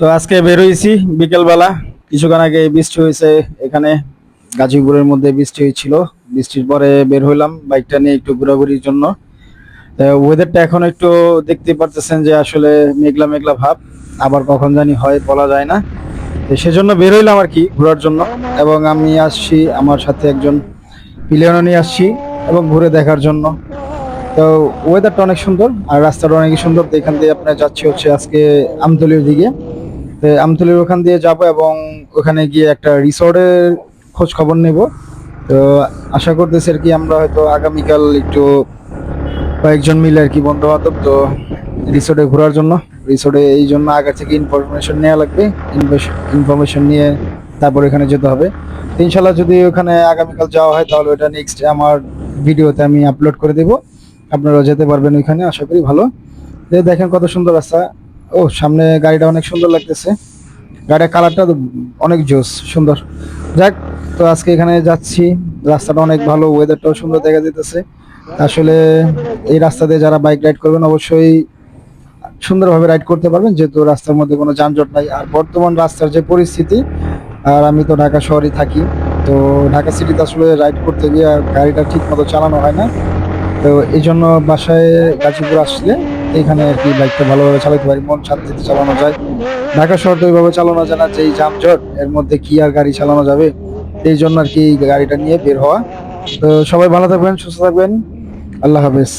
তো আজকে বের হয়েছি বিকেলবেলা। কিছুক্ষণ আগে বৃষ্টি হয়েছে এখানে। গাজীপুরের মধ্যে বৃষ্টি হয়েছিল। বৃষ্টির পরে বের হইলাম বাইকটা নিয়ে একটু ঘোরাঘুরির জন্য। ওয়েদারটা এখন একটু দেখতে পারতেছেন যে আসলে মেঘলা মেঘলা ভাব। আবার কখন জানি হয় বলা যায় না। সেজন্য বের হইলাম আর কি ঘোরার জন্য। এবং আমি আসছি আমার সাথে একজন পিলিয়নও নিয়ে আসছি এবং ঘুরে দেখার জন্য। তো ওয়েদারটা অনেক সুন্দর আর রাস্তাটা অনেক সুন্দর। তো এখান দিয়ে আপনার যাচ্ছি হচ্ছে আজকে আমতলির দিকে। আমতলির ওখান দিয়ে যাব এবং ওখানে গিয়ে একটা রিসোর্টের খোঁজ খবর নেব। তো আশা করতেছি আর কি আমরা হয়তো আগামীকাল একটু কয়েকজন মিলে আর কি বন্ধু বান্ধব তো রিসোর্টে ঘোরার জন্য। রিসোর্টে এই জন্য আগে থেকে ইনফরমেশন নেওয়া লাগবে। ইনফরমেশন নিয়ে তারপর এখানে যেতে হবে। ইনশাল্লাহ যদি ওখানে আগামীকাল যাওয়া হয় তাহলে ওটা নেক্সট আমার ভিডিওতে আমি আপলোড করে দেব। আপনারা যেতে পারবেন ওইখানে, আশা করি ভালো। দেখেন কত সুন্দর রাস্তা। ও, সামনে গাড়িটা অনেক সুন্দর লাগতেছে। গাড়ির কালারটা অনেক জোস, সুন্দর। যাক, তো আজকে এখানে যাচ্ছি। রাস্তাটা অনেক ভালো ওয়েদারটাও সুন্দর দেখা যেতেছে আসলে এই রাস্তা দিয়ে যারা বাইক রাইড করবেন, অবশ্যই সুন্দরভাবে রাইড করতে পারবেন। যেহেতু রাস্তার মধ্যে কোনো যানজট নাই। আর বর্তমান রাস্তার যে পরিস্থিতি, আর আমি তো ঢাকা শহরে থাকি, তো ঢাকা সিটিতে আসলে রাইড করতে গিয়ে গাড়িটা ঠিক মতো চালানো হয় না। তো এই জন্য বাসায় গাজীপুর আসলে এখানে আর কি বাইকটা ভালোভাবে চালাতে পারি, মন শান্তিতে চালানো যায়। ঢাকা শহর তো ওইভাবে চালানো যায় না, যেই যানজট, এর মধ্যে কি আর গাড়ি চালানো যাবে? এই জন্য আর কি গাড়িটা নিয়ে বের হওয়া। তো সবাই ভালো থাকবেন, সুস্থ থাকবেন। আল্লাহ হাফেজ।